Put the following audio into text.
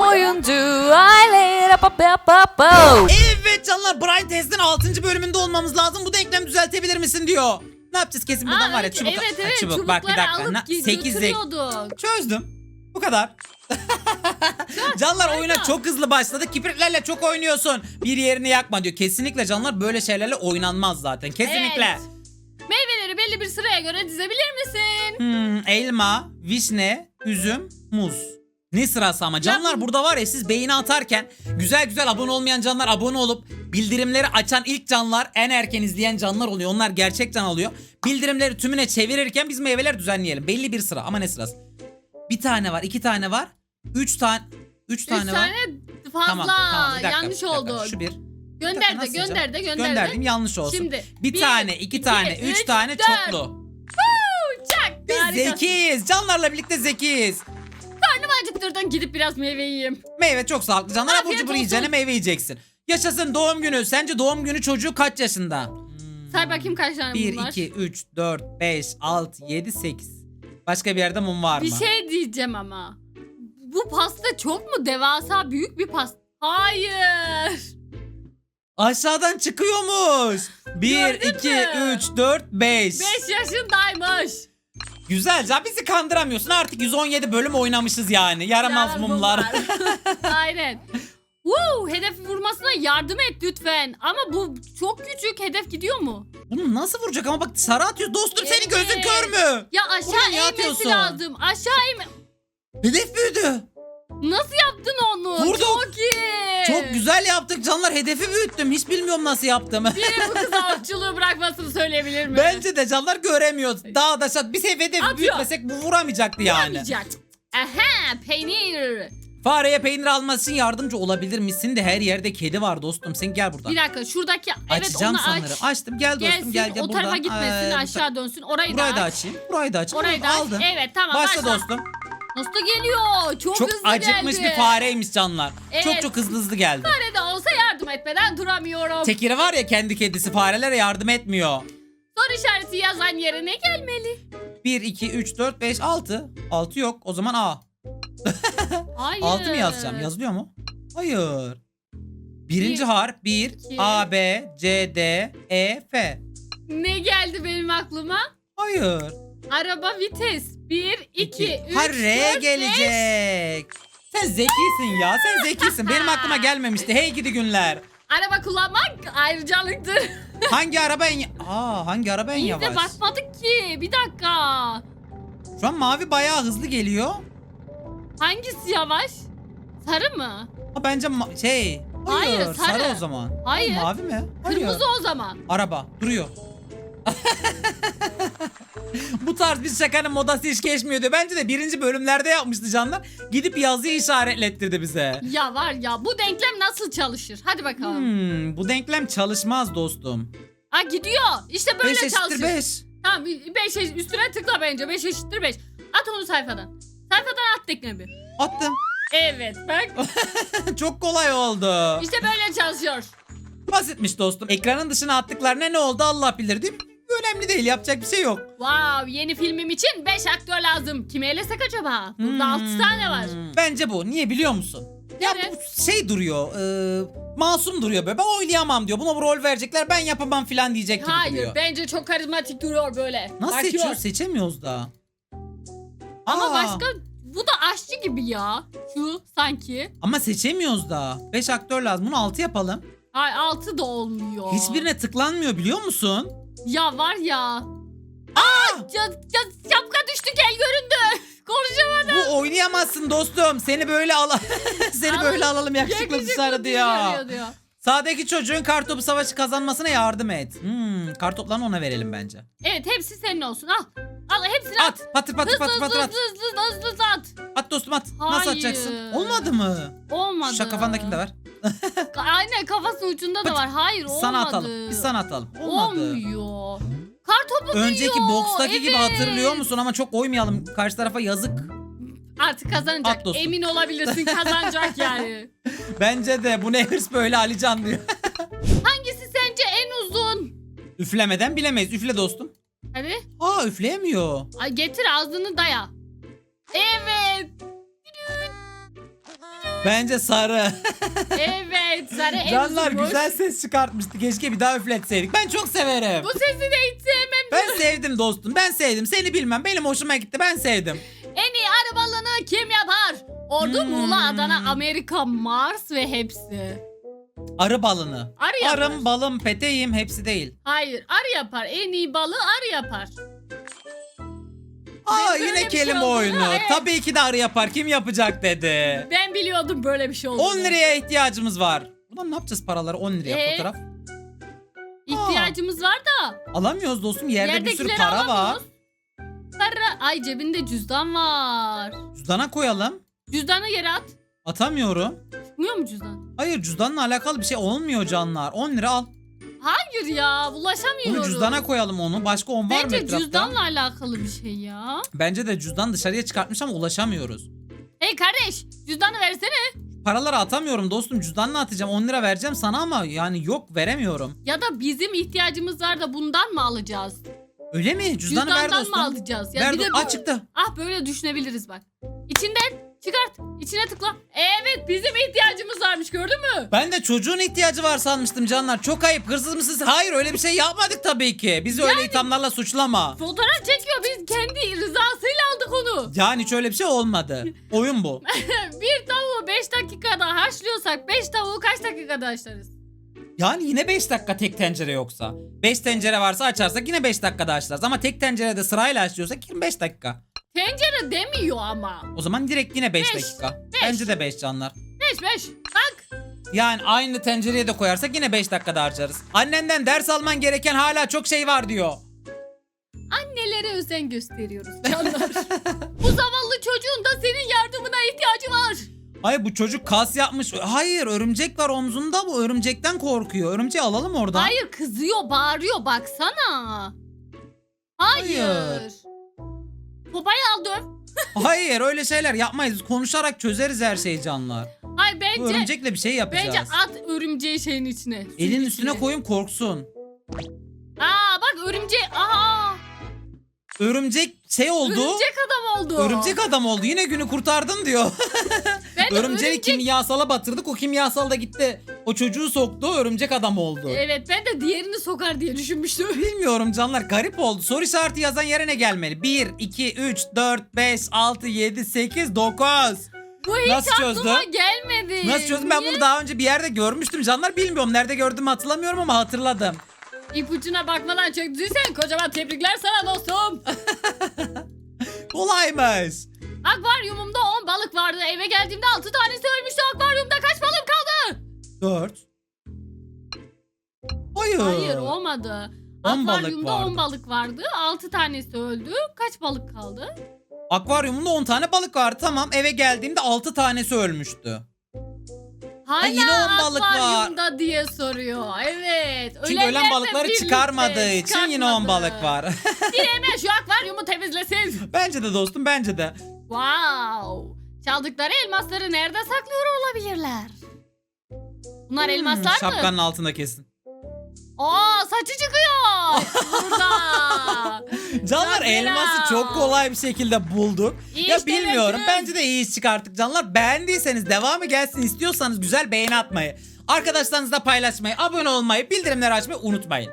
oyuncu aile rap. Evet canlar Brian Test'in 6. bölümünde olmamız lazım. Bu denklem düzeltebilir misin diyor. Ne yapacağız kesin buradan Aa, var ya evet, çubuk. evet Ha, evet çubuk. Bak bir dakika. alıp gi- 8 götürüyorduk. Çözdüm. Bu kadar. canlar oyuna çok hızlı başladı. Kibritlerle çok oynuyorsun. Bir yerini yakma diyor. Kesinlikle canlar böyle şeylerle oynanmaz zaten. Kesinlikle. Evet. Meyveleri belli bir sıraya göre dizebilir misin? Hmm, elma, vişne, üzüm, muz. Ne sırası ama canlar bu- burada var ya siz beğeni atarken güzel güzel abone olmayan canlar abone olup bildirimleri açan ilk canlar en erken izleyen canlar oluyor. Onlar gerçek can alıyor. Bildirimleri tümüne çevirirken biz meyveler düzenleyelim. Belli bir sıra ama ne sırası? Bir tane var, iki tane var, üç tane, üç Üç tane var. tane fazla. Tamam, tamam, bir dakika, Yanlış bir dakika. oldu. Şu bir. Gönder de gönder de gönder. Gönderdim yanlış olsun. Şimdi bir, bir, tane, iki, iki, tane, üç, üç, tane dört. çoklu. Çak. Biz harikasın. zekiyiz. Canlarla birlikte zekiyiz. Acıktırdın gidip biraz meyve yiyeyim. Meyve çok sağlıklı canlar. Afiyet cubur olsun. yiyeceğine meyve yiyeceksin. Yaşasın doğum günü. Sence doğum günü çocuğu kaç yaşında? Say bakayım kaç tane 1, mum var. 2, 3, 4, 5, 6, 7, 8. Başka bir yerde mum var mı? Bir şey diyeceğim ama. Bu pasta çok mu devasa büyük bir pasta? Hayır. Aşağıdan çıkıyormuş. 1, Gördün 2, mü? 3, 4, 5. 5 yaşındaymış. Güzel can bizi kandıramıyorsun. Artık 117 bölüm oynamışız yani. Yaramaz mumlar. Aynen. Woo, hedef vurmasına yardım et lütfen. Ama bu çok küçük. Hedef gidiyor mu? Bunu nasıl vuracak ama bak sarı atıyor. Dostum senin gözün Evet. kör mü? Ya Buraya aşağı niye eğmesi atıyorsun? lazım. Aşağı eğme... Hedef büyüdü. Nasıl yaptın onu? Vurduk. Çok iyi. Çok güzel yaptık canlar. Hedefi büyüttüm. Hiç bilmiyorum nasıl yaptım. Biri bu kıza avcılığı bırakmasını söyleyebilir mi? Bence de canlar göremiyoruz. Daha da şat. Biz hedefi Atıyor. büyütmesek bu vuramayacaktı yani. Vuramayacak. Aha peynir. Fareye peynir alması için yardımcı olabilir misin de her yerde kedi var dostum. Sen gel buradan. Bir dakika şuradaki evet Açacağım onu sanırım. aç. Açtım gel dostum Gelsin gel gel o buradan. tarafa gitmesin Ee, aşağı dönsün. Orayı Burayı da aç. açayım. Burayı da açayım. Orayı da aç. Aldım. Evet tamam Başla başla. dostum. Nasıl geliyor? Çok, Çok hızlı acıkmış geldi. bir fareymiş canlar. Evet. Çok çok hızlı hızlı geldi. Fare de olsa yardım etmeden duramıyorum. Tekiri var ya kendi kedisi farelere yardım etmiyor. Soru işareti yazan yere ne gelmeli? 1, 2, 3, 4, 5, 6. 6 yok. O zaman A. Hayır. 6 mı yazacağım? Yazılıyor mu? Hayır. Birinci Bir, harf 1, iki. A, B, C, D, E, F. Ne geldi benim aklıma? Hayır. Araba vites. 1, 2, 3, Ha R 4, gelecek. Sen zekisin ya. Sen zekisin. Benim aklıma gelmemişti. Hey gidi günler. Araba kullanmak ayrıcalıktır. Hangi araba en... Aa hangi araba en İyi yavaş? de bakmadık ki. Bir dakika. Şu an mavi bayağı hızlı geliyor. Hangisi yavaş? Sarı mı? Ha, bence ma- şey... Hayır, sarı. o zaman. Hayır. Mavi mi? Hayır. Kırmızı o zaman. Araba duruyor. Bu tarz bir şakanın modası hiç geçmiyor diyor. Bence de birinci bölümlerde yapmıştı canlar. Gidip yazıyı işaretlettirdi bize. Ya var ya bu denklem nasıl çalışır? Hadi bakalım. Hmm, bu denklem çalışmaz dostum. Ha gidiyor. İşte böyle 5 eşittir çalışır. 5. Tamam 5 üstüne tıkla bence. 5 eşittir 5. At onu sayfadan. Sayfadan at denklemi. Attım. Evet bak. Çok kolay oldu. İşte böyle çalışıyor. Basitmiş dostum. Ekranın dışına attıklarına ne oldu Allah bilir değil mi? Önemli değil yapacak bir şey yok. Wow yeni filmim için 5 aktör lazım. Kimi elesek acaba? Burada 6 Hmm. tane var. Bence bu. Niye biliyor musun? Ya Evet. bu şey duruyor. E, masum duruyor böyle. Ben oynayamam diyor. Buna bu rol verecekler. Ben yapamam filan diyecek gibi Hayır duruyor. bence çok karizmatik duruyor böyle. Nasıl Bakıyor. seçiyoruz? Seçemiyoruz da. Ama Aa, başka bu da aşçı gibi ya. Şu sanki. Ama seçemiyoruz da. 5 aktör lazım. Bunu 6 yapalım. Ay 6 da olmuyor. Hiçbirine tıklanmıyor biliyor musun? Ya var ya. Aa! Ya, ya, şapka düştü gel göründü. Konuşamadım. Bu oynayamazsın dostum. Seni böyle al Seni Al- böyle alalım yakışıklı Yakışıklı dışarı diyor, diyor. diyor. Sağdaki çocuğun kartopu savaşı kazanmasına yardım et. Hmm, kartoplarını ona verelim bence. Evet hepsi senin olsun al. Al hepsini at. At. Patır patır Hızlı patır hızlı patır at. hızlı hızlı hızlı hızlı at. At dostum at. Nasıl Hayır. atacaksın? Olmadı mı? Olmadı. Şu kafandakini de ver. Aynen kafasının ucunda da var. Hayır olmadı. Sana atalım. Biz sana atalım. Olmadı. Olmuyor. Kartopu Önceki diyor. bokstaki gibi Evet. hatırlıyor musun ama çok oymayalım. Karşı tarafa yazık. Artık kazanacak. At dostum. Emin olabilirsin kazanacak yani. Bence de bu ne hırs böyle Alican diyor. Hangisi sence en uzun? Üflemeden bilemeyiz. Üfle dostum. Hadi. Aa üfleyemiyor. Ay getir ağzını daya. Evet. Bence sarı. Evet sarı en Canlar uzunmuş. güzel ses çıkartmıştı. Keşke bir daha üfletseydik. Ben çok severim. Bu sesi de hiç sevmem. Ben sevdim dostum. Ben sevdim. Seni bilmem. Benim hoşuma gitti. Ben sevdim. En iyi arabalığını kim yapar? Ordu, Hmm. Muğla, Adana, Amerika, Mars ve hepsi. Arı balını. Arı yapar. Arım, balım, peteğim hepsi değil. Hayır arı yapar. En iyi balığı arı yapar. Aa böyle yine bir şey kelime olduğunu, oyunu. evet. Tabii ki de arı yapar. Kim yapacak dedi. Ben biliyordum böyle bir şey olduğunu. 10 liraya ihtiyacımız var. Buradan ne yapacağız paraları 10 liraya Ee? fotoğraf? İhtiyacımız var da. Alamıyoruz dostum. Yerde bir sürü yerdekileri para var. alamıyoruz. Para. Ay cebinde cüzdan var. Cüzdana koyalım. Cüzdanı yere at. Atamıyorum. Çıkmıyor mu cüzdan? Hayır cüzdanla alakalı bir şey olmuyor canlar. 10 lira al. Hayır ya ulaşamıyoruz. Bunu cüzdana koyalım onu. Başka 10 var mı Bence etrafta? cüzdanla alakalı bir şey ya. Bence de cüzdan dışarıya çıkartmış ama ulaşamıyoruz. Hey kardeş cüzdanı versene. Paraları atamıyorum dostum. Cüzdanla atacağım. 10 lira vereceğim sana ama yani yok veremiyorum. Ya da bizim ihtiyacımız var da bundan mı alacağız? Öyle mi? Cüzdanı ver Cüzdandan dostum. mı alacağız? Ya ver bir de do- Aa, çıktı. Ah böyle düşünebiliriz bak. İçinden çıkart. İçine tıkla. Evet bizim ihtiyacımız varmış gördün mü? Ben de çocuğun ihtiyacı var sanmıştım canlar. Çok ayıp. Hırsız mısınız? Hayır öyle bir şey yapmadık tabii ki. Bizi öyle ithamlarla suçlama. Fotoğraf çekiyor biz kendi rızasıyla aldık onu. Yani hiç öyle bir şey olmadı. Oyun bu. bir tavuğu 5 dakikada haşlıyorsak 5 tavuğu kaç dakikada haşlarız? Yani yine 5 dakika tek tencere yoksa. 5 tencere varsa açarsak yine 5 dakikada açlarız. Ama tek tencerede sırayla açıyorsak 25 dakika. Tencere demiyor ama. O zaman direkt yine 5 Beş, dakika. beş. Bence de 5 canlar. 5 5. Bak. Yani aynı tencereye de koyarsak yine 5 dakikada harcarız. Annenden ders alman gereken hala çok şey var diyor. Annelere özen gösteriyoruz canlar. Bu zavallı çocuğun da senin yardımına ihtiyacı var. Hayır bu çocuk kas yapmış. Hayır örümcek var omzunda bu örümcekten korkuyor. Örümceği alalım oradan. Hayır kızıyor bağırıyor baksana. Hayır. Hayır. Babayı al döv. Hayır öyle şeyler yapmayız. Konuşarak çözeriz her şeyi canlar. Bu bence örümcekle bir şey yapacağız. bence at örümceği şeyin içine. Elin içine. üstüne koyun korksun. Aa bak örümcek. Aha. Örümcek şey oldu. Örümcek adam oldu. Örümcek adam oldu. Yine günü kurtardın diyor. De Örümceği örümcek- kimyasala batırdık. O kimyasal da gitti. O çocuğu soktu. Örümcek adam oldu. Evet ben de diğerini sokar diye düşünmüştüm. Bilmiyorum canlar garip oldu. Soru işareti yazan yere ne gelmeli? 1, 2, 3, 4, 5, 6, 7, 8, 9. Bu hiç Nasıl aklıma çözdün? gelmedi. Nasıl çözdüm? Ben Niye? bunu daha önce bir yerde görmüştüm canlar. Bilmiyorum nerede gördüğümü hatırlamıyorum ama hatırladım. İpucuna bakmadan çöktüysen kocaman tebrikler sana dostum. Kolaymış. Akvaryumumda 10 balık vardı. Eve geldiğimde 6 tanesi ölmüştü. Akvaryumda kaç balık kaldı? 4. Hayır. Hayır olmadı. On balık Akvaryumda vardı. 10 balık vardı. 6 tanesi öldü. Kaç balık kaldı? Akvaryumunda 10 tane balık vardı. Tamam eve geldiğimde 6 tanesi ölmüştü. Hala yine on balık var. akvaryumda diye soruyor. Evet. Çünkü ölenlerle ölen balıkları birlikte çıkarmadığı için yine 10 çıkartmadı. balık var. Biri hemen şu akvaryumu temizlesin. bence de dostum bence de. Wow. Çaldıkları elmasları nerede saklıyor olabilirler? Bunlar Hmm, elmaslar mı? Şapkanın altında kesin. Aa saçı çıkıyor. Burada. Canlar Çok elması çok kolay bir şekilde bulduk. İyi ya işte bilmiyorum Mesut. bence de iyi iş çıkarttık canlar. Beğendiyseniz devamı gelsin istiyorsanız güzel beğeni atmayı, arkadaşlarınızla paylaşmayı, abone olmayı, bildirimleri açmayı unutmayın.